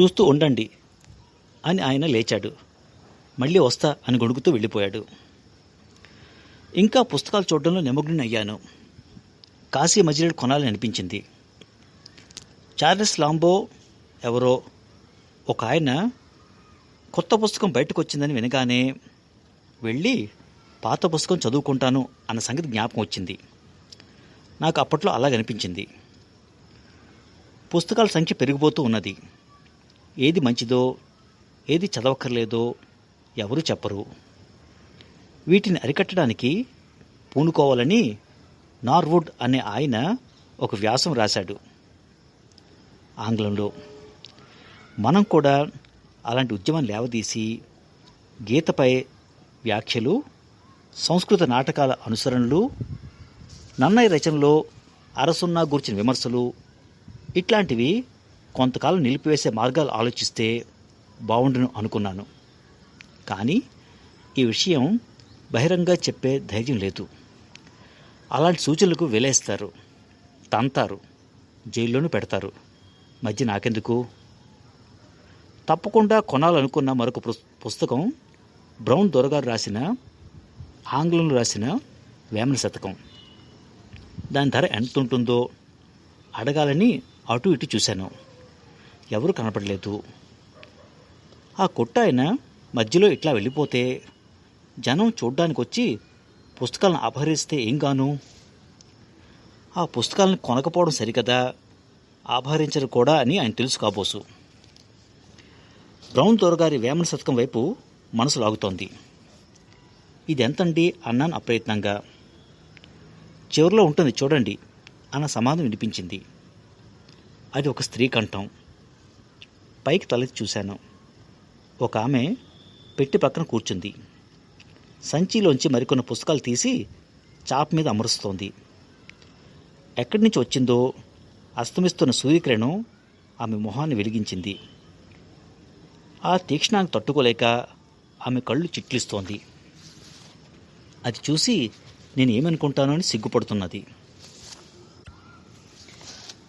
చూస్తూ ఉండండి అని ఆయన లేచాడు. మళ్ళీ వస్తా అని గొడుగుతూ వెళ్ళిపోయాడు. ఇంకా పుస్తకాలు చూడడంలో నిమగ్నం అయ్యాను కాశీ మజిలీడు కొనాలని అనిపించింది. చార్లెస్ లాంబో ఎవరో ఒక ఆయన కొత్త పుస్తకం బయటకు వచ్చిందని వినగానే వెళ్ళి పాత పుస్తకం చదువుకుంటాను అన్న సంగతి జ్ఞాపకం వచ్చింది. నాకు అప్పట్లో అలాగనిపించింది. పుస్తకాల సంఖ్య పెరిగిపోతూ ఉన్నది. ఏది మంచిదో ఏది చదవక్కర్లేదో ఎవరు చెప్పరు. వీటిని అరికట్టడానికి పూనుకోవాలని నార్వుడ్ అనే ఆయన ఒక వ్యాసం రాశాడు. ఆంగ్లంలో మనం కూడా అలాంటి ఉద్యమం లేవదీసి గీతపై వ్యాఖ్యలు సంస్కృత నాటకాల అనుసరణలు నన్నయ్య రచనలో అరసున్నా గురించిన విమర్శలు ఇట్లాంటివి కొంతకాలం నిలిపివేసే మార్గాలు ఆలోచిస్తే బాగుండును అనుకున్నాను. కానీ ఈ విషయం బహిరంగ చెప్పే ధైర్యం లేదు. అలాంటి సూచనలకు వెలేస్తారు తంతారు జైల్లోనూ పెడతారు. మధ్య నాకెందుకు? తప్పకుండా కొనాలనుకున్న మరొక పుస్- పుస్తకం బ్రౌన్ దొరగారు రాసిన ఆంగ్లంలో రాసిన వేమన శతకం. దాని ధర ఎంత ఉంటుందో అడగాలని అటు ఇటు చూశాను. ఎవరు కనపడలేదు. ఆ కొట్ట ఆయన మధ్యలో ఇట్లా వెళ్ళిపోతే జనం చూడ్డానికి వచ్చి పుస్తకాలను అపహరిస్తే ఏం గాను? ఆ పుస్తకాలను కొనకపోవడం సరికదా? ఆభరించరు కూడా అని ఆయన తెలుసు కాబోసు బ్రౌన్ దొరగారి వేమన శతకం వైపు మనసు లాగుతోంది. ఇది ఎంతండి అన్నాను అప్రయత్నంగా. చివరిలో ఉంటుంది చూడండి అన్న సమాధం వినిపించింది. అది ఒక స్త్రీ కంఠం. పైకి తలెత్తి చూశాను. ఒక ఆమె పెట్టి పక్కన కూర్చుంది. సంచిలోంచి మరికొన్ని పుస్తకాలు తీసి చాప్ మీద అమరుస్తోంది. ఎక్కడి నుంచి వచ్చిందో అస్తమిస్తున్న సూర్యకిరణం ఆమె మొహాన్ని వెలిగించింది. ఆ తీక్షణాన్ని తట్టుకోలేక ఆమె కళ్ళు చిట్లిస్తోంది. అది చూసి నేను ఏమనుకుంటానో అని సిగ్గుపడుతున్నది.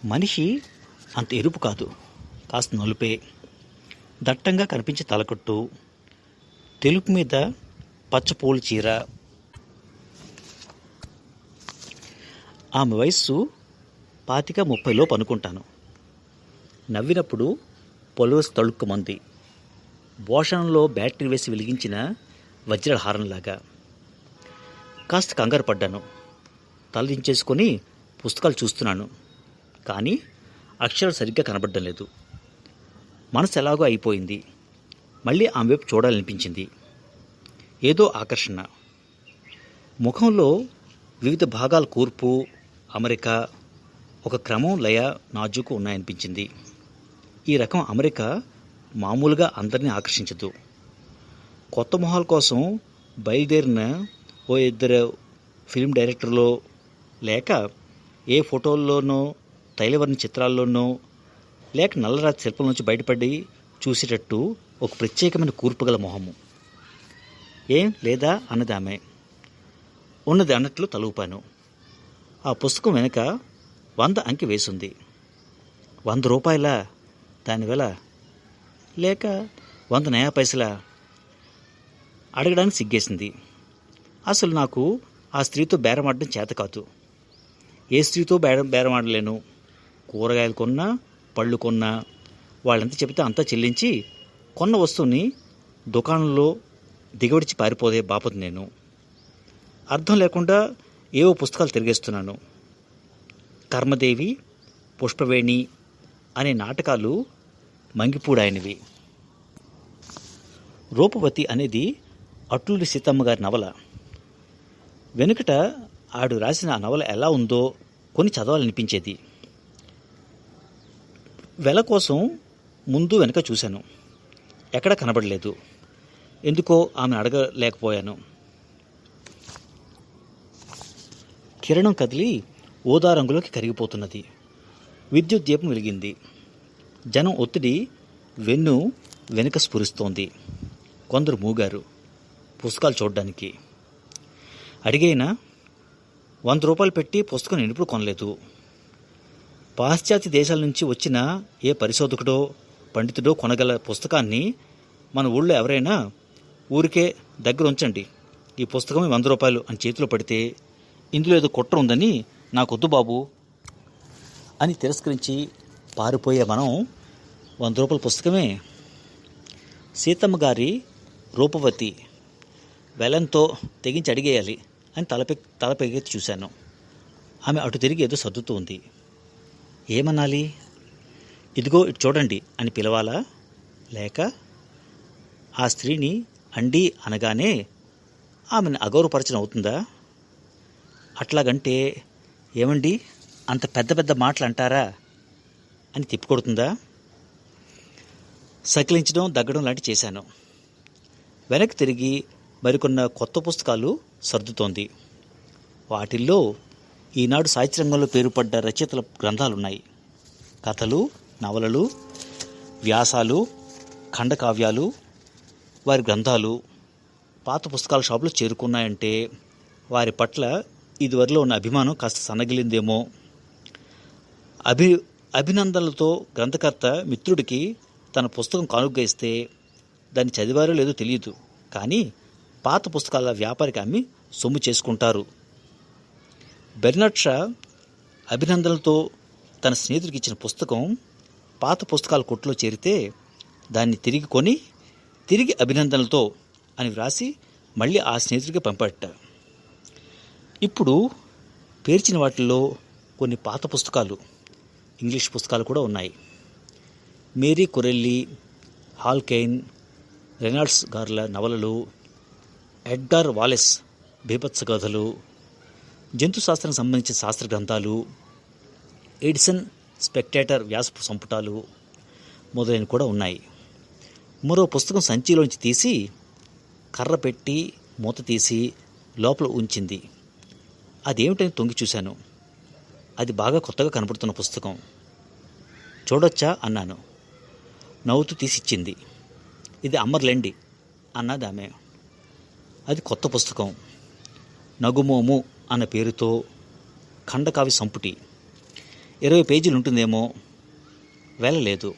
మనిషి అంత ఎరుపు కాదు. కాస్త నలుపే. దట్టంగా కనిపించే తలకట్టు. తెలుపు మీద పచ్చపూలు చీర. ఆమె వయస్సు పాతిక ముప్పైలో పనుకుంటాను నవ్వినప్పుడు పొలవస్ తళుక్కుమంది. భోషణంలో బ్యాటరీ వేసి వెలిగించిన వజ్రహారంలాగా. కాస్త కంగారు పడ్డాను. తలదించేసుకొని పుస్తకాలు చూస్తున్నాను. కానీ అక్షరాలు సరిగ్గా కనబడడం లేదు. మనసు ఎలాగో అయిపోయింది. మళ్ళీ ఆమె వైపు చూడాలనిపించింది. ఏదో ఆకర్షణ. ముఖంలో వివిధ భాగాల కూర్పు అమెరికా ఒక క్రమం లయ నాజుకు ఉన్నాయనిపించింది. ఈ రకం అమెరికా మామూలుగా అందరినీ ఆకర్షించదు. కొత్త మొహాల కోసం బయలుదేరిన ఓ ఇద్దరు ఫిల్మ్ డైరెక్టర్లో లేక ఏ ఫోటోల్లోనో తైలవర్ణ చిత్రాల్లోనో లేక నల్లరాతి శిల్పం నుంచి బయటపడి చూసేటట్టు ఒక ప్రత్యేకమైన కూర్పు గల మొహము. ఏం లేదా అన్నది ఆమె. ఉన్నది అన్నట్లు తలూపాను. ఆ పుస్తకం వెనుక వంద అంకి వేసింది. వంద రూపాయల? దాని లేక వంద నయా పైసలా? అడగడానికి సిగ్గేసింది. అసలు నాకు ఆ స్త్రీతో బేరమాడడం చేత కాదు. ఏ స్త్రీతో బేరం బేరమాడలేను. కూరగాయలు కొన్నా పళ్ళు కొన్నా వాళ్ళెంత చెబితే అంతా చెల్లించి కొన్న వస్తువుని దుకాణంలో దిగవడిచి పారిపోదే బాపతు నేను. అర్థం లేకుండా ఏవో పుస్తకాలు తిరిగేస్తున్నాను. కర్మదేవి పుష్పవేణి అనే నాటకాలు మంగిపూడాయనివి. రూపవతి అనేది అట్లూరి సీతమ్మ గారి నవల. వెనుకట ఆడు రాసిన ఆ నవల ఎలా ఉందో కొని చదవాలనిపించేది. వెల కోసం ముందు వెనక చూశాను. ఎక్కడ కనబడలేదు. ఎందుకో ఆమె అడగలేకపోయాను. కిరణం కదిలి ఊదా రంగులోకి కరిగిపోతున్నది. విద్యుత్ దీపం వెలిగింది. జనం ఒత్తిడి వెన్ను వెనుక స్ఫురిస్తోంది. కొందరు మూగారు. పుస్తకాలు చూడడానికి. అడిగైనా వంద రూపాయలు పెట్టి పుస్తకం ఎప్పుడు కొనలేదు. పాశ్చాత్య దేశాల నుంచి వచ్చిన ఏ పరిశోధకుడో పండితుడో కొనగల పుస్తకాన్ని మన ఊళ్ళో ఎవరైనా ఊరికే దగ్గర ఉంచండి. ఈ పుస్తకం వంద రూపాయలు అని చేతిలో పడితే ఇందులో ఏదో కుట్ర ఉందని నాకొద్దు బాబు అని తిరస్కరించి పారిపోయే మనం వంద రూపాయల పుస్తకమే. సీతమ్మ గారి రూపవతి వెలంతో తెగించి అడిగేయాలి అని తలపె తలపెగెత్తి చూశాను. ఆమె అటు తిరిగి ఏదో సర్దుతూ ఉంది. ఏమనాలి? ఇదిగో ఇటు చూడండి అని పిలవాలా? లేక ఆ స్త్రీని అండి అనగానే ఆమెను అగౌరవపరచడం అవుతుందా? అట్లాగంటే ఏమండి? అంత పెద్ద పెద్ద మాటలు అంటారా? అని తిప్పికొడుతుందా సకిలించడం దగ్గడం లాంటి చేశాను. వెనక్కి తిరిగి మరికొన్న కొత్త పుస్తకాలు సర్దుతోంది. వాటిల్లో ఈనాడు సాహిత్య రంగంలో పేరుపడ్డ రచయితల గ్రంథాలున్నాయి. కథలు నవలలు వ్యాసాలు ఖండకావ్యాలు వారి గ్రంథాలు పాత పుస్తకాల షాపులో చేరుకున్నాయంటే వారి పట్ల ఇదివరలో ఉన్న అభిమానం కాస్త సన్నగిలిందేమో. అభి అభినందనలతో గ్రంథకర్త మిత్రుడికి తన పుస్తకం కానుగ్గా ఇస్తే దాన్ని చదివారో లేదో తెలియదు. కానీ పాత పుస్తకాల వ్యాపారికి అమ్మి సొమ్ము చేసుకుంటారు. బెర్నట్ షా అభినందనలతో తన స్నేహితుడికి ఇచ్చిన పుస్తకం పాత పుస్తకాల కొట్టులో చేరితే దాన్ని తిరిగి కొని తిరిగి అభినందనలతో అని వ్రాసి మళ్ళీ ఆ స్నేహితుడికి పంపట. ఇప్పుడు పేర్చిన వాటిల్లో కొన్ని పాత పుస్తకాలు ఇంగ్లీష్ పుస్తకాలు కూడా ఉన్నాయి. మేరీ కొరెల్లి హాల్కెయిన్ రెనాల్డ్స్ గార్ల నవలలు ఎడ్గార్ వాలెస్ బీభత్స కథలు జంతు శాస్త్రం సంబంధించిన శాస్త్ర గ్రంథాలు ఎడిసన్ స్పెక్టేటర్ వ్యాస సంపుటాలు మొదలైనవి కూడా ఉన్నాయి. మరో పుస్తకం సంచిలోంచి తీసి కర్ర పెట్టి మూత తీసి లోపల ఉంచింది. అదేమిటని తొంగి చూశాను. అది బాగా కొత్తగా కనపడుతున్న పుస్తకం. చూడొచ్చా? అన్నాను. నవ్వుతూ తీసిచ్చింది. ఇది అమ్మర్లేండి అన్నది ఆమె. అది కొత్త పుస్తకం. నగుమోము అన్న పేరుతో ఖండకావ్య సంపుటి. ఇరవై పేజీలు ఉంటుందేమో వెళ్ళలేదు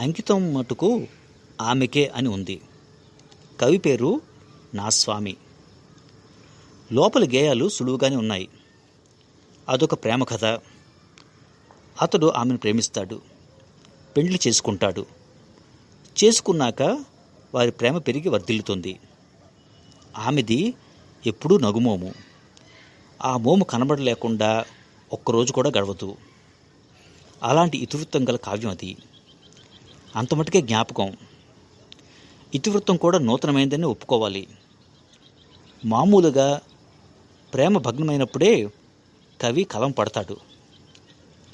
అంకితం మటుకు ఆమెకే అని ఉంది. కవి పేరు నా స్వామి లోపలి గేయాలు సులువుగానే ఉన్నాయి. అదొక ప్రేమ కథ. అతడు ఆమెను ప్రేమిస్తాడు. పెండ్లి చేసుకుంటాడు. చేసుకున్నాక వారి ప్రేమ పెరిగి వర్ధిల్లుతుంది. ఆమెది ఎప్పుడూ నగుమోము. ఆ మోము కనబడలేకుండా ఒక్కరోజు కూడా గడవదు. అలాంటి ఇతివృత్తం గల కావ్యం అది. అంతమటుకే జ్ఞాపకం. ఇతివృత్తం కూడా నూతనమైందని ఒప్పుకోవాలి. మామూలుగా ప్రేమ భగ్నమైనప్పుడే కవి కలం పడతాడు.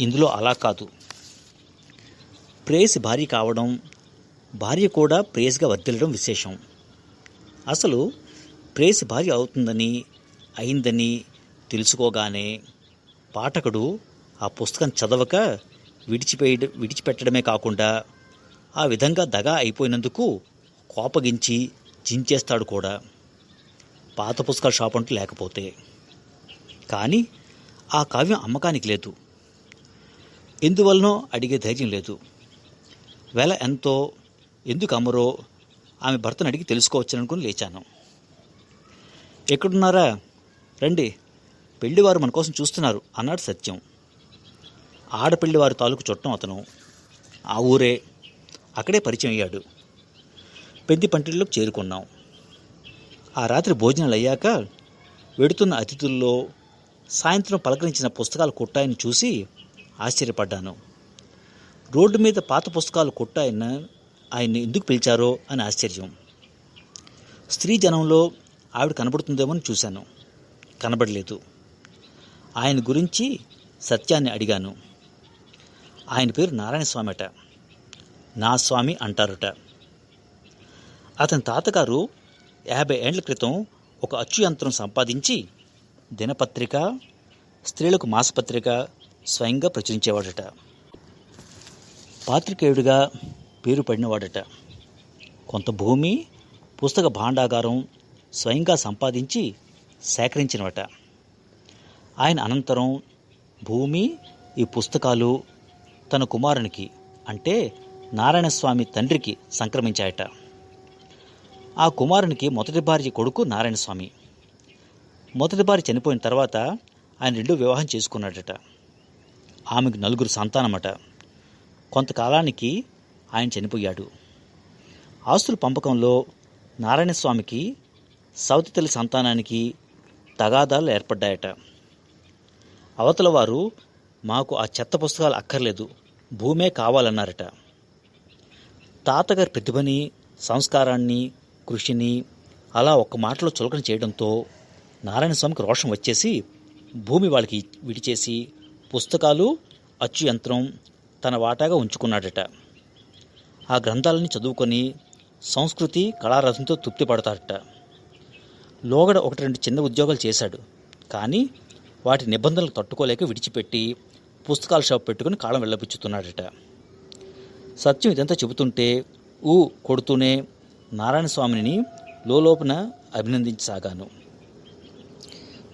ఇందులో అలా కాదు. ప్రేయసి భార్య కావడం భార్య కూడా ప్రేయసిగా వర్దిల్లడం విశేషం. అసలు ప్రేయసి భార్య అవుతుందని అయిందని తెలుసుకోగానే పాఠకుడు ఆ పుస్తకం చదవక విడిచిపోయి విడిచిపెట్టడమే కాకుండా ఆ విధంగా దగా అయిపోయినందుకు కోపగించి చించేస్తాడు కూడా. పాత పుస్తకాల షాప్ అంటూ లేకపోతే. కానీ ఆ కావ్యం అమ్మకానికి లేదు. ఎందువలనో అడిగే ధైర్యం లేదు. వెల ఎంతో ఎందుకు అమ్మరో ఆమె భర్తను అడిగి తెలుసుకోవచ్చనుకుని లేచాను. ఎక్కడున్నారా? రండి. పెళ్ళివారు మన కోసం చూస్తున్నారు అన్నాడు సత్యం. ఆడపెళ్ళివారి తాలూకు చుట్టం అతను. ఆ ఊరే. అక్కడే పరిచయం అయ్యాడు. పెద్ది పంటిలోకి చేరుకున్నాం. ఆ రాత్రి భోజనాలు అయ్యాక వెడుతున్న అతిథుల్లో సాయంత్రం పలకరించిన పుస్తకాలు కొట్టాయని చూసి ఆశ్చర్యపడ్డాను. రోడ్డు మీద పాత పుస్తకాలు కొట్టాయన్న ఆయన్ని ఎందుకు పిలిచారో అని ఆశ్చర్యం. స్త్రీ జనంలో ఆవిడ కనబడుతుందేమో అని చూశాను. కనబడలేదు. ఆయన గురించి సత్యాన్ని అడిగాను. ఆయన పేరు నారాయణ స్వామి అట నా స్వామి అంటారట. అతని తాతగారు యాభై ఏండ్ల క్రితం ఒక అచ్చు యంత్రం సంపాదించి దినపత్రిక స్త్రీలకు మాసపత్రిక స్వయంగా ప్రచురించేవాడట. పాత్రికేయుడిగా పేరు పడినవాడట. కొంత భూమి పుస్తక భాండాగారం స్వయంగా సంపాదించి సేకరించినవట. ఆయన అనంతరం భూమి ఈ పుస్తకాలు తన కుమారునికి అంటే నారాయణస్వామి తండ్రికి సంక్రమించాయట. ఆ కుమారునికి మొదటి భార్య కొడుకు నారాయణస్వామి. మొదటి భార్య చనిపోయిన తర్వాత ఆయన రెండు వివాహం చేసుకున్నాడట. ఆమెకు నలుగురు సంతానమట. కొంతకాలానికి ఆయన చనిపోయాడు. ఆస్తుల పంపకంలో నారాయణస్వామికి సౌతి తల్లి సంతానానికి తగాదాలు ఏర్పడ్డాయట. అవతల వారు మాకు ఆ చెత్త పుస్తకాలు అక్కర్లేదు భూమే కావాలన్నారట. తాతగారి ప్రతిభని సంస్కారాన్ని కృషిని అలా ఒక్క మాటలో చులకన చేయడంతో నారాయణ స్వామికి రోషం వచ్చేసి భూమి వాళ్ళకి విడిచేసి పుస్తకాలు అచ్చు యంత్రం తన వాటాగా ఉంచుకున్నాడట. ఆ గ్రంథాలని చదువుకొని సంస్కృతి కళారథంతో తృప్తి పడతాడట లోగడ ఒకటి రెండు చిన్న ఉద్యోగాలు చేశాడు. కానీ వాటి నిబంధనలు తట్టుకోలేక విడిచిపెట్టి పుస్తకాల షాప్ పెట్టుకుని కాలం వెళ్ళబుచ్చుతున్నాడట. సత్యం ఇదంతా చెబుతుంటే ఊ కొడుతూనే నారాయణ స్వామిని లోలోపున అభినందించసాగాను.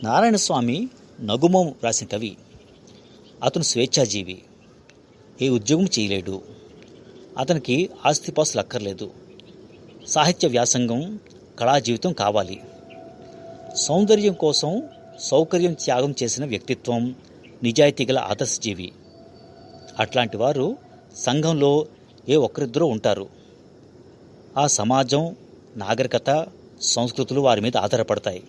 నారాయణ స్వామి నగుమం రాసిన కవి. అతను స్వేచ్ఛాజీవి. ఏ ఉద్యోగం చేయలేడు. అతనికి ఆస్తిపాస్తులు అక్కర్లేదు. సాహిత్య వ్యాసంగం కళా జీవితం కావాలి. సౌందర్యం కోసం సౌకర్యం త్యాగం చేసిన వ్యక్తిత్వం నిజాయితీ గల ఆదర్శజీవి. అట్లాంటి వారు సంఘంలో ఏ ఒక్కరిద్దరూ ఉంటారు. ఆ సమాజం నాగరికత సంస్కృతులు వారి మీద ఆధారపడతాయి.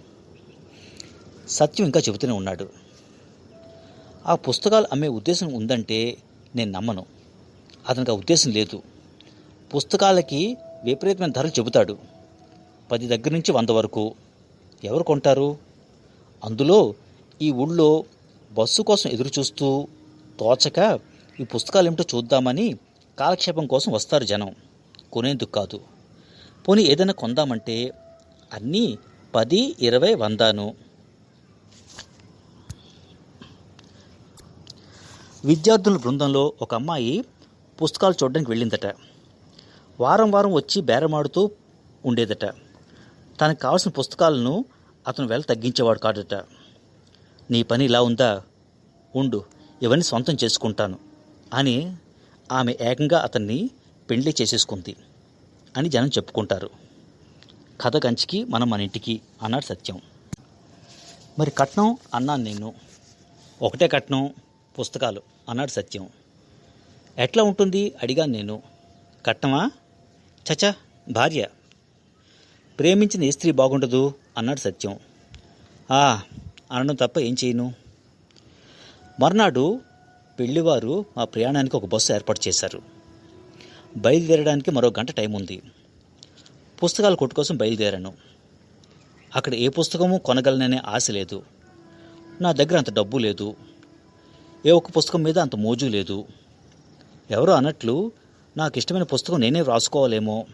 సత్యం ఇంకా చెబుతూనే ఉన్నాడు. ఆ పుస్తకాలు అమ్మే ఉద్దేశం ఉందంటే నేను నమ్మను. అతనికి ఆ ఉద్దేశం లేదు. పుస్తకాలకి విపరీతమైన ధరలు చెబుతాడు. పది దగ్గర నుంచి వంద వరకు. ఎవరు కొంటారు? అందులో ఈ ఊళ్ళో బస్సు కోసం ఎదురుచూస్తూ తోచక ఈ పుస్తకాలు ఏమిటో చూద్దామని కాలక్షేపం కోసం వస్తారు జనం. కొనేందుకు కాదు. పోనీ ఏదైనా కొందామంటే అన్నీ పది ఇరవై వందాను. విద్యార్థుల బృందంలో ఒక అమ్మాయి పుస్తకాలు చూడడానికి వెళ్ళిందట. వారం వారం వచ్చి బేరమాడుతూ ఉండేదట. తనకు కావాల్సిన పుస్తకాలను అతను వెల తగ్గించేవాడు కాడట నీ పని ఇలా ఉందా? ఉండు ఇవన్నీ సొంతం చేసుకుంటాను అని ఆమె ఏకంగా అతన్ని పెండ్లి చేసేసుకుంది అని జనం చెప్పుకుంటారు. కథ కంచికి మనం మన ఇంటికి అన్నాడు సత్యం. మరి కట్నం? అన్నాను నేను. ఒకటే కట్నం పుస్తకాలు అన్నాడు సత్యం. ఎట్లా ఉంటుంది? అడిగాను నేను. కట్నమా? చచా భార్య. ప్రేమించిన ఏ స్త్రీ బాగుండదు? అన్నాడు సత్యం. ఆ అనడం తప్ప ఏం చేయను. మర్నాడు పెళ్ళివారు మా ప్రయాణానికి ఒక బస్సు ఏర్పాటు చేశారు. బయలుదేరడానికి మరో గంట టైం ఉంది. పుస్తకాల కొట్టు కోసం బయలుదేరాను. అక్కడ ఏ పుస్తకము కొనగలననే ఆశ లేదు. నా దగ్గర అంత డబ్బు లేదు. ఏ ఒక్క పుస్తకం మీద అంత మోజు లేదు. ఎవరో అన్నట్లు నాకు ఇష్టమైన పుస్తకం నేనే వ్రాసుకోవాలేమో